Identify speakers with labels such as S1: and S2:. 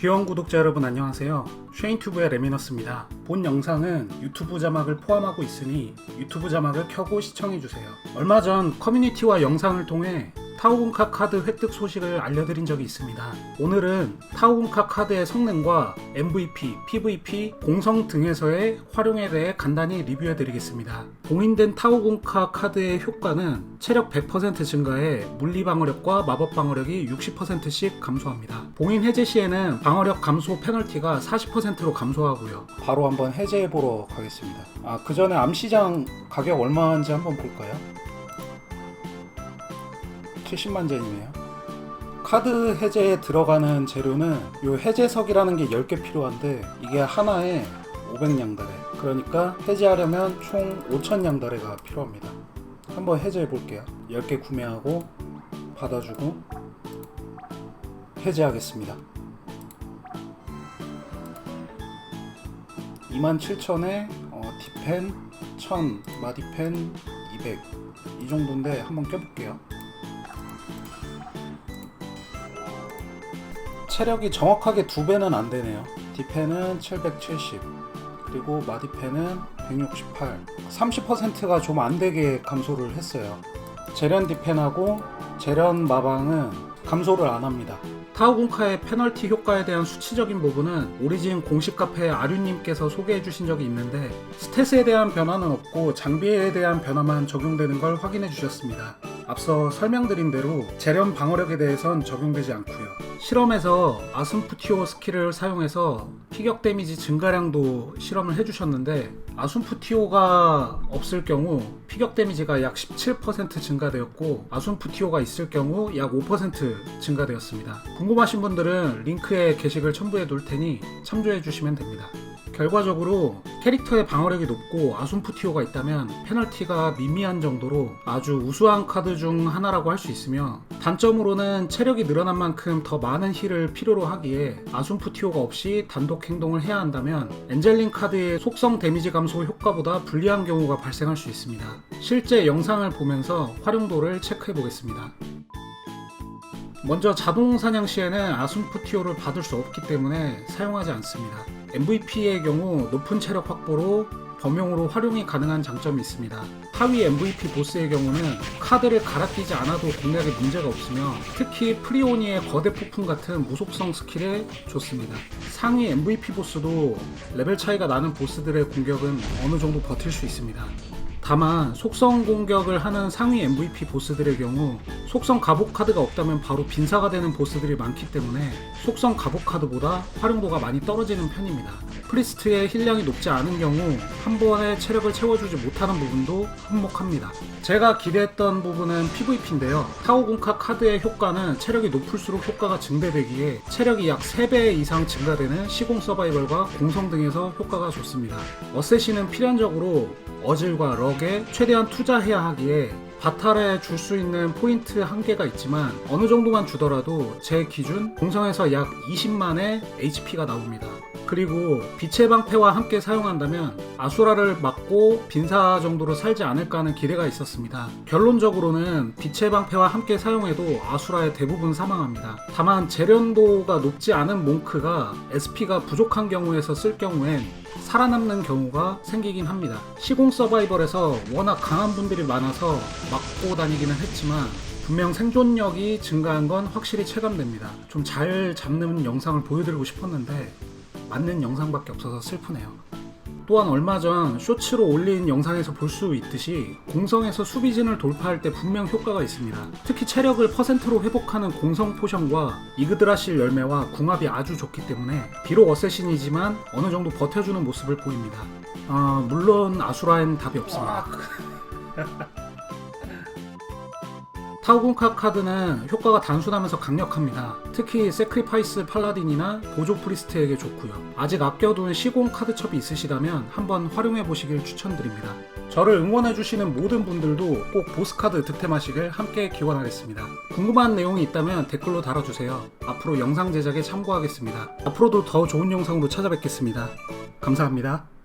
S1: 귀여운 구독자 여러분 안녕하세요. 쉐인튜브의 레미너스입니다. 본 영상은 유튜브 자막을 포함하고 있으니 유튜브 자막을 켜고 시청해주세요. 얼마 전 커뮤니티와 영상을 통해 타오군카 카드 획득 소식을 알려드린 적이 있습니다. 오늘은 타오군카 카드의 성능과 MVP, PVP, 공성 등에서의 활용에 대해 간단히 리뷰해드리겠습니다. 봉인된 타오군카 카드의 효과는 체력 100% 증가에 물리 방어력과 마법 방어력이 60%씩 감소합니다. 봉인 해제 시에는 방어력 감소 페널티가 40%로 감소하고요. 바로 한번 해제해보러 가겠습니다. 아, 그 전에 암시장 가격 얼마인지 한번 볼까요? 70만 젠이네요. 카드 해제에 들어가는 재료는 요 해제석이라는 게 10개 필요한데 이게 하나에 500냥다레. 그러니까 해제하려면 총 5000냥다레가 필요합니다. 한번 해제해 볼게요. 10개 구매하고 받아주고 해제하겠습니다. 27,000에 어, 디펜 1000, 마디펜 200. 이 정도인데 한번 껴볼게요. 체력이 정확하게 두 배는 안 되네요. 디펜은 770, 그리고 마디펜은 168. 30%가 좀 안 되게 감소를 했어요. 재련 디펜하고 재련 마방은 감소를 안 합니다. 타오군카의 페널티 효과에 대한 수치적인 부분은 오리진 공식 카페 아류님께서 소개해 주신 적이 있는데 스탯에 대한 변화는 없고 장비에 대한 변화만 적용되는 걸 확인해 주셨습니다. 앞서 설명드린 대로 재련 방어력에 대해선 적용되지 않고요. 실험에서 아순푸티오 스킬을 사용해서 피격 데미지 증가량도 실험을 해주셨는데 아순푸티오가 없을 경우 피격 데미지가 약 17% 증가되었고 아순푸티오가 있을 경우 약 5% 증가되었습니다. 궁금하신 분들은 링크에 게시글 첨부해 둘 테니 참조해 주시면 됩니다. 결과적으로 캐릭터의 방어력이 높고 아순푸티오가 있다면 페널티가 미미한 정도로 아주 우수한 카드 중 하나라고 할 수 있으며 단점으로는 체력이 늘어난 만큼 더 많은 힐을 필요로 하기에 아순푸티오가 없이 단독 행동을 해야 한다면 엔젤린 카드의 속성 데미지 감소 효과보다 불리한 경우가 발생할 수 있습니다. 실제 영상을 보면서 활용도를 체크해 보겠습니다. 먼저 자동 사냥 시에는 아순푸티오를 받을 수 없기 때문에 사용하지 않습니다. MVP의 경우 높은 체력 확보로 범용으로 활용이 가능한 장점이 있습니다. 하위 MVP 보스의 경우는 카드를 갈아 끼지 않아도 공략에 문제가 없으며 특히 프리오니의 거대 폭풍 같은 무속성 스킬에 좋습니다. 상위 MVP 보스도 레벨 차이가 나는 보스들의 공격은 어느 정도 버틸 수 있습니다. 다만 속성 공격을 하는 상위 MVP 보스들의 경우 속성 갑옷 카드가 없다면 바로 빈사가 되는 보스들이 많기 때문에 속성 갑옷 카드보다 활용도가 많이 떨어지는 편입니다. 프리스트의 힐량이 높지 않은 경우 한 번에 체력을 채워주지 못하는 부분도 한몫합니다. 제가 기대했던 부분은 PVP인데요. 타오군카 카드의 효과는 체력이 높을수록 효과가 증대되기에 체력이 약 3배 이상 증가되는 시공 서바이벌과 공성 등에서 효과가 좋습니다. 어쌔신은 필연적으로 어질과 럭에 최대한 투자해야 하기에 바탈에 줄 수 있는 포인트 한계가 있지만 어느 정도만 주더라도 제 기준 공성에서 약 20만의 HP가 나옵니다. 그리고 빛의 방패와 함께 사용한다면 아수라를 막고 빈사 정도로 살지 않을까 하는 기대가 있었습니다. 결론적으로는 빛의 방패와 함께 사용해도 아수라의 대부분 사망합니다. 다만 재련도가 높지 않은 몽크가 SP가 부족한 경우에서 쓸 경우엔 살아남는 경우가 생기긴 합니다. 시공 서바이벌에서 워낙 강한 분들이 많아서 막고 다니기는 했지만 분명 생존력이 증가한 건 확실히 체감됩니다. 좀 잘 잡는 영상을 보여드리고 싶었는데 맞는 영상밖에 없어서 슬프네요. 또한 얼마 전 쇼츠로 올린 영상에서 볼 수 있듯이 공성에서 수비진을 돌파할 때 분명 효과가 있습니다. 특히 체력을 퍼센트로 회복하는 공성 포션과 이그드라실 열매와 궁합이 아주 좋기 때문에 비록 어쌔신이지만 어느 정도 버텨주는 모습을 보입니다. 아, 물론 아수라엔 답이 없습니다. 타오군카 카드는 효과가 단순하면서 강력합니다. 특히 세크리파이스 팔라딘이나 보조 프리스트에게 좋고요. 아직 아껴둔 시공 카드첩이 있으시다면 한번 활용해 보시길 추천드립니다. 저를 응원해 주시는 모든 분들도 꼭 보스 카드 득템하시길 함께 기원하겠습니다. 궁금한 내용이 있다면 댓글로 달아주세요. 앞으로 영상 제작에 참고하겠습니다. 앞으로도 더 좋은 영상으로 찾아뵙겠습니다. 감사합니다.